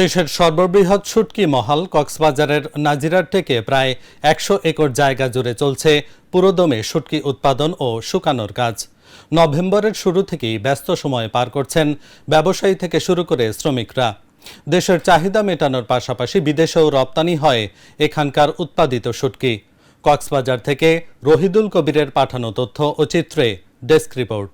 দেশের সর্ববৃহৎ শুটকি মহল কক্সবাজারের নাজিরার থেকে প্রায় একশো একর জায়গা জুড়ে চলছে পুরোদমে শুটকি উৎপাদন ও শুকানোর কাজ। নভেম্বরের শুরু থেকেই ব্যস্ত সময় পার করছেন ব্যবসায়ী থেকে শুরু করে শ্রমিকরা। দেশের চাহিদা মেটানোর পাশাপাশি বিদেশেও রপ্তানি হয় এখানকার উৎপাদিত শুটকি কক্সবাজার থেকে রহিদুল কবিরের পাঠানো তথ্য ও চিত্রে ডেস্ক রিপোর্ট।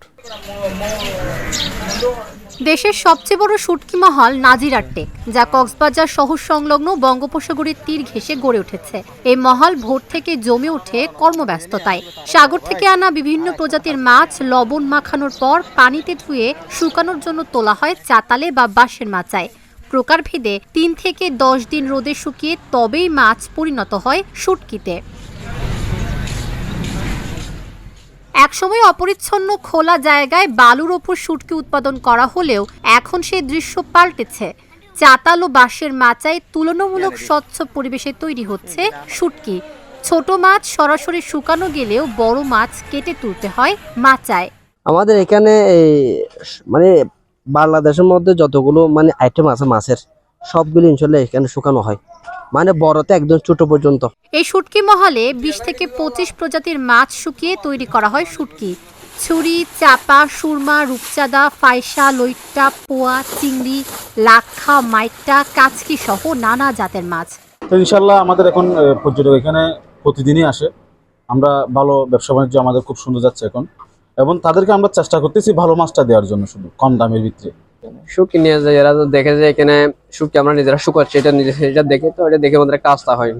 দেশের সবচেয়ে বড় শুটকি মহল নাজিরার যা কক্সবাজার শহর সংলগ্ন বঙ্গোপসাগরের তীর ঘেঁষে গড়ে উঠেছে। এই মহল ভোর থেকে জমে ওঠে কর্মব্যস্ততায়। সাগর থেকে আনা বিভিন্ন প্রজাতির মাছ লবণ মাখানোর পর পানিতে ধুয়ে শুকানোর জন্য তোলা হয় চাতালে বা বাঁশের মাচায়। প্রকারভেদে তিন থেকে দশ দিন রোদে শুকিয়ে তবেই মাছ পরিণত হয় শুটকিতে। একসময় অপরিচ্ছন্ন খোলা জায়গায় বালুর ওপর শুটকি উৎপাদন করা হলেও এখন সেই দৃশ্য পাল্টেছে। চাতাল ও বাঁশের মাচায় তুলনামূলক স্বচ্ছ পরিবেশে তৈরি হচ্ছে শুটকি ছোট মাছ সরাসরি শুকানো গেলেও বড় মাছ কেটে তুলতে হয় মাচায়। আমাদের এখানে এই মানে বাংলাদেশের মধ্যে যতগুলো মানে আইটেম আছে মাছের, সবগুলো ইনশাল্লাহ এখানে শুকানো হয়। মানে বড়তে একদম ছোট পর্যন্ত। এই শুটকি মহলে বিশ থেকে পঁচিশ প্রজাতির মাছ শুকিয়ে তৈরি করা হয় শুটকি। ছুরি চাপা সুরমা রূপচাঁদা ফাইসা লইট্টা পোয়া চিংড়ি লাক্ষা মাইট্টা কাচকি সহ নানা জাতের মাছ। তো ইনশাল্লাহ আমাদের এখন পর্যটক এখানে প্রতিদিনই আসে। আমরা ভালো ব্যবসা বাণিজ্য আমাদের খুব সুন্দর যাচ্ছে এখন। এবং তাদেরকে আমরা চেষ্টা করতেছি ভালো মাছটা দেওয়ার জন্য শুধু কম দামের ভিতরে শুটকি নিয়ে যায় এরা তো দেখে যে এখানে শুটকি আমরা নিজেরা শুকাচ্ছি এটা নিজে এটা দেখে তো এটা দেখে আমাদের একটা আস্থা হয়।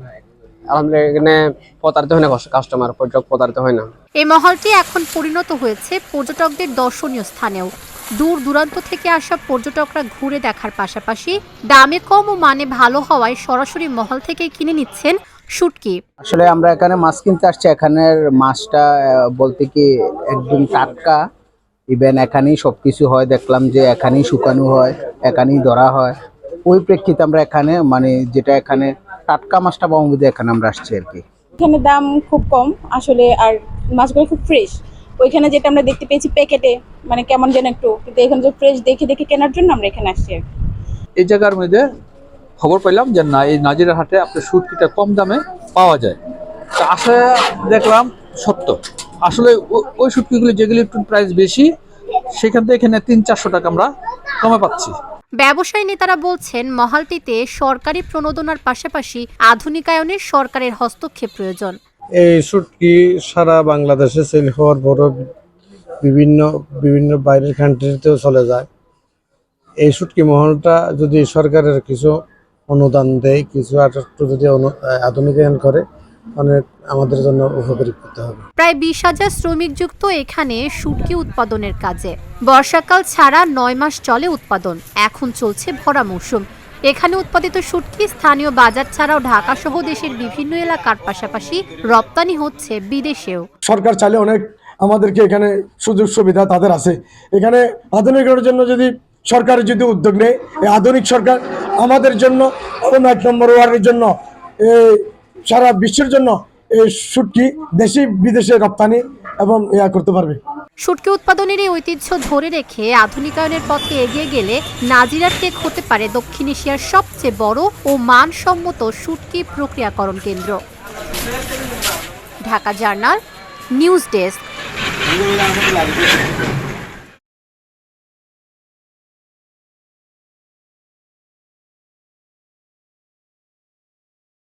আলহামদুলিল্লাহ এখানে প্রতারিত হয় না কাস্টমার পর্যটক প্রতারিত হয় না। এই মহলটি এখন পরিণত হয়েছে পর্যটকদের দর্শনীয় স্থানেও। দূর দূরান্ত থেকে আসা পর্যটকরা ঘুরে দেখার পাশাপাশি দামে কম ও মানে ভালো হওয়ায় সরাসরি মহল থেকে কিনে নিচ্ছেন শুটকি আসলে আমরা এখানে মাছ কিনতে আসছি এখানের মাছটা বলতে কি একদম টাটকা। ইভেন এখানেই সবকিছু হয় দেখলাম যে এখানেই শুকানো হয় এখানেই ধরা হয়। ওই প্রেক্ষিতে আমরা এখানে মানে যেটা এখানে টাটকা মাছটা পাবো বলে এখানে আমরা আসছি আর কি। এখানে দাম খুব কম আসলে আর মাছগুলো খুব ফ্রেশ ওইখানে যেটা আমরা দেখতে পেয়েছি প্যাকেটে মানে কেমন যেন একটু কিন্তু এখানে যে ফ্রেশ দেখে দেখে কেনার জন্য আমরা এখানে আসছি আর কি। এই জায়গার মধ্যে খবর পেলাম যে না এই নাজিরা হাটে আপনার সুটকিটা কম দামে পাওয়া যায়। তা আসে দেখলাম সত্য। আসলে ওই সুটকিগুলি যেগুলি একটু প্রাইস বেশি সেখান থেকে এখানে তিন চারশো টাকা আমরা কমে পাচ্ছি। ব্যবসায়ী নেতারা বলছেন মহালটিতে সরকারি প্রণোদনার পাশাপাশি আধুনিকায়নের সরকারের হস্তক্ষেপ প্রয়োজন। এই শুটকি সারা বাংলাদেশে সেল হওয়ার পরও বিভিন্ন বিভিন্ন বাইরের কান্ট্রিতেও চলে যায়। এই শুটকি মহলটা যদি সরকারের কিছু অনুদান দেয় কিছু আর একটু যদি অনু- আধুনিকায়ন করে অনেক আমাদের জন্য উপকারী করতে হবে। প্রায় বিশ হাজার শ্রমিক যুক্ত এখানে শুটকি উৎপাদনের কাজে। বর্ষাকাল ছাড়া নয় মাস চলে উৎপাদন এখন চলছে ভরা মৌসুম। এখানে উৎপাদিত শুটকি স্থানীয় বাজার ছাড়াও ঢাকা সহ দেশের বিভিন্ন এলাকার পাশাপাশি রপ্তানি হচ্ছে বিদেশেও। সরকার চাইলে অনেক আমাদেরকে এখানে সুযোগ সুবিধা তাদের আছে। এখানে আধুনিকের জন্য যদি সরকার যদি উদ্যোগ নেয় আধুনিক সরকার আমাদের জন্য এবং এক নম্বর ওয়ার্ডের জন্য এই সারা বিশ্বের জন্য এই সুটকি দেশি বিদেশে রপ্তানি এবং ইয়া করতে পারবে। শুটকি উৎপাদনের এই ঐতিহ্য ধরে রেখে আধুনিকায়নের পথে এগিয়ে গেলে নাজিরার টেক হতে পারে দক্ষিণ এশিয়ার সবচেয়ে বড় ও মানসম্মত শুটকি প্রক্রিয়াকরণ কেন্দ্র। Dhaka journal, news desk.